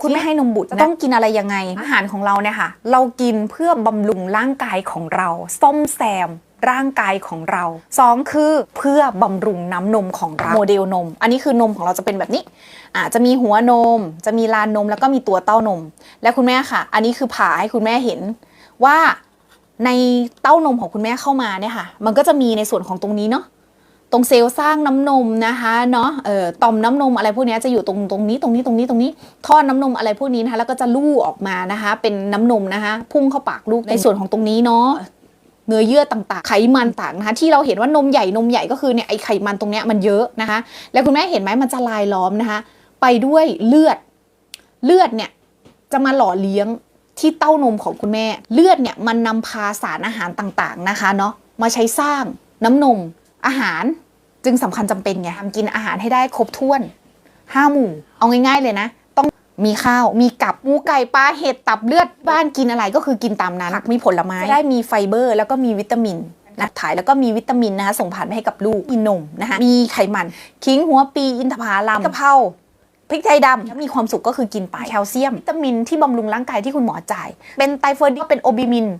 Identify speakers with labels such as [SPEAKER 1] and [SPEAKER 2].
[SPEAKER 1] คุณไม่ให้นมบุตรจะต้องกินอะไรยังไง อาหารของเราเนี่ยค่ะเรากินเพื่อบำรุงร่างกายของเรา ซ่อมแซมร่างกายของเราสองคือเพื่อบำรุงน้ำนมของเราโมเดลนม อันนี้คือนมของเราจะเป็นแบบนี้อ่าจะมีหัวนม จะมีลานนมแล้วก็มีตัวเต้านม และคุณแม่ค่ะ อันนี้คือผ่าให้คุณแม่เห็นว่าในเต้านมของคุณแม่เข้ามาเนี่ยค่ะ มันก็จะมีในส่วนของตรงนี้เนาะ ตรงเซลล์สร้างน้ำนมนะคะเนาะเอ่อต่อมน้ำนมอะไรพวกเนี้ยจะอยู่ตรงตรงนี้ตรงนี้ตรงนี้ตรงนี้ท่อน้ำนมอะไรพวกนี้นะคะแล้วก็จะลู่ออกมานะคะ เป็นน้ำนมนะคะพุ่งเข้าปากลูกในส่วนของตรงนี้เนาะเนื้อเยื่อต่างๆ ไขมันต่างนะคะที่เราเห็นว่านมใหญ่นมใหญ่ก็คือเนี่ยไอไขมันตรงเนี้ยมันเยอะนะคะ แล้วคุณแม่เห็นไหมมันจะลายล้อมนะคะ ไปด้วยเลือด เลือดเนี่ยจะมาหล่อเลี้ยงที่เต้านมของคุณแม่ เลือดเนี่ยมันนำพาสารอาหารต่างๆนะคะเนาะมาใช้สร้างน้ำนม อาหารจึงสำคัญจำเป็นไงทำกินอาหารให้ได้ครบถ้วนห้าหมู่ เอาง่ายๆเลยนะ ต้องมีข้าวมีกับหมูไก่ปลาเห็ดตับเลือดบ้านกินอะไรก็คือกินตามนั้นผักมีผลไม้จะได้มีไฟเบอร์ แล้วก็มีวิตามินนะถ่ายแล้วก็มีวิตามินนะคะส่งผ่านไปให้กับลูกมีนมนะคะมีไขมัน คิงหัวปีอินทผลัมกะเพราพริกไทยดำถ้ามีความสุขก็คือกินไปแคลเซียมวิตามินที่บำรุงร่างกายที่คุณหมอจ่าย เป็นไตรเฟอร์ดินเป็นโอบิมิน